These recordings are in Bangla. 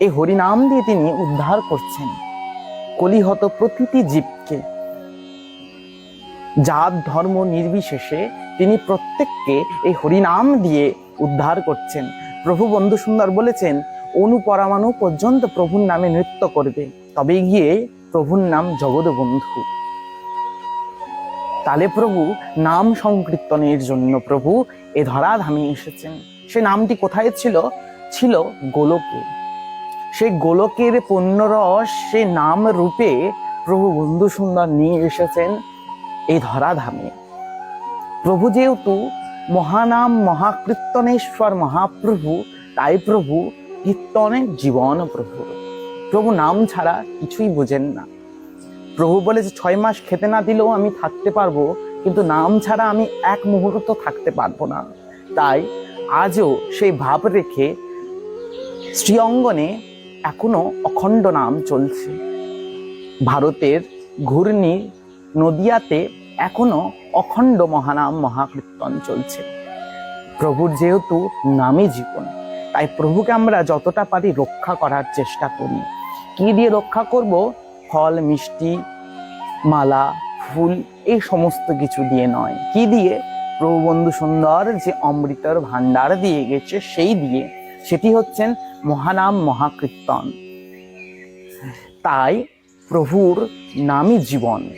এই হরিনাম দিয়ে তিনি উদ্ধার করছেন কলিহত প্রতিটি জীবকে। জাত, ধর্ম নির্বিশেষে তিনি প্রত্যেককে এই হরিনাম দিয়ে উদ্ধার করছেন। প্রভু বন্ধু সুন্দর বলেছেন, অনুপরমাণু পর্যন্ত প্রভুর নামে নৃত্য করবে। তবে গিয়ে প্রভুর নাম জগৎ বন্ধু তালে প্রভু, নাম সংকীর্তনের জন্য প্রভু এ ধরাধামে এসেছেন। সে নামটি কোথায় ছিল? ছিল গোলকে। সেই গোলকের পুণ্যরস, সে নাম রূপে প্রভু বন্ধু সুন্দর নিয়ে এসেছেন এই ধরাধামে। প্রভু যেহেতু মহানাম মহাকীর্তনেশ্বর মহাপ্রভু, তাই প্রভু কীর্তনের জীবন প্রভু। প্রভু নাম ছাড়া কিছুই বোঝেন না। প্রভু বলে যে, ছয় মাস খেতে না দিলেও আমি থাকতে পারব, কিন্তু নাম ছাড়া আমি এক মুহূর্ত থাকতে পারব না। তাই আজও সেই ভাব রেখে শ্রীঅঙ্গনে এখনও অখণ্ড নাম চলছে। ভারতের ঘূর্ণি নদিয়াতে এখনও অখণ্ড মহানাম মহাকীর্তন চলছে। প্রভুর যেহেতু নামই জীবন, তাই প্রভুকে আমরা যতটা পারি রক্ষা করার চেষ্টা করি। কি দিয়ে রক্ষা করব? ফল, মিষ্টি, মালা, ফুল, এই সমস্ত কিছু দিয়ে নয়। কি দিয়ে? প্রভু বন্ধু সুন্দর যে অমৃতর ভাণ্ডার দিয়ে গেছে, সেই দিয়ে সেটি হচ্ছেন মহানাম মহাকীর্তন। তাই প্রভুর নামই জীবন।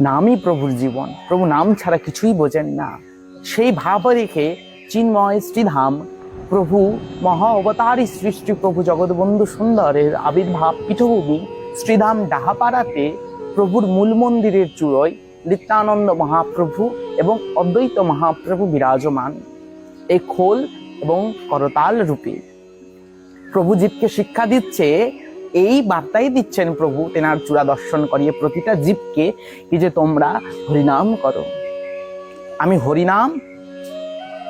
নামই প্রভুর জীবন। প্রভু নাম ছাড়া কিছুই বোঝেন না। সেই ভাব রেখে চিন্ময় শ্রীধাম প্রভু মহা অবতারী সৃষ্টি প্রভু জগৎবন্ধু সুন্দরের আবির্ভাব পীঠভূমি শ্রীধাম ডাহাপাড়াতে প্রভুর মূল মন্দিরের চূড়োয় নিত্যানন্দ মহাপ্রভু এবং অদ্বৈত মহাপ্রভু বিরাজমান। এই খোল এবং করতাল রূপে। প্রভু জীবকে শিক্ষা দিচ্ছে, এই বার্তাই দিচ্ছেন প্রভু, তেনার চূড়া দর্শন করিয়ে প্রতিটা জীবকে কি যে তোমরা হরিনাম করো। আমি হরিনাম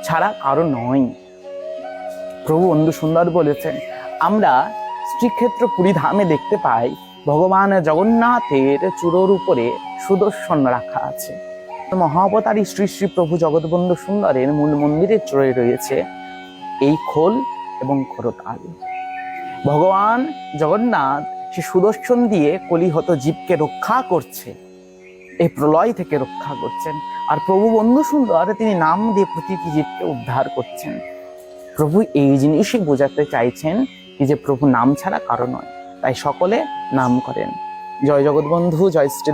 ছাড়া কারও নয় প্রভু বন্ধু সুন্দর বলেছেন, আমরা শ্রীক্ষেত্র ধামে দেখতে পাই, ভগবান জগন্নাথের চূড়োর উপরে সুদর্শন রাখা আছে। মহাবতারী শ্রী শ্রী প্রভু জগৎবন্ধু সুন্দরের মূল মন্দিরের চূড়োয় রয়েছে। এই খোল এবং করতাল ভগবান জগন্নাথ সে সুদর্শন দিয়ে কলিহত জীবকে রক্ষা করছে এই প্রলয় থেকে রক্ষা করছেন। আর প্রভু বন্ধু সুন্দর, তিনি নাম দিয়ে প্রতিটি জীবকে উদ্ধার করছেন। প্রভু এই জিনিসই বোঝাতে চাইছেন কি যে প্রভু নাম ছাড়া কারও নয়, তাই সকলে নাম করেন। জয় জগৎবন্ধু, জয় শ্রী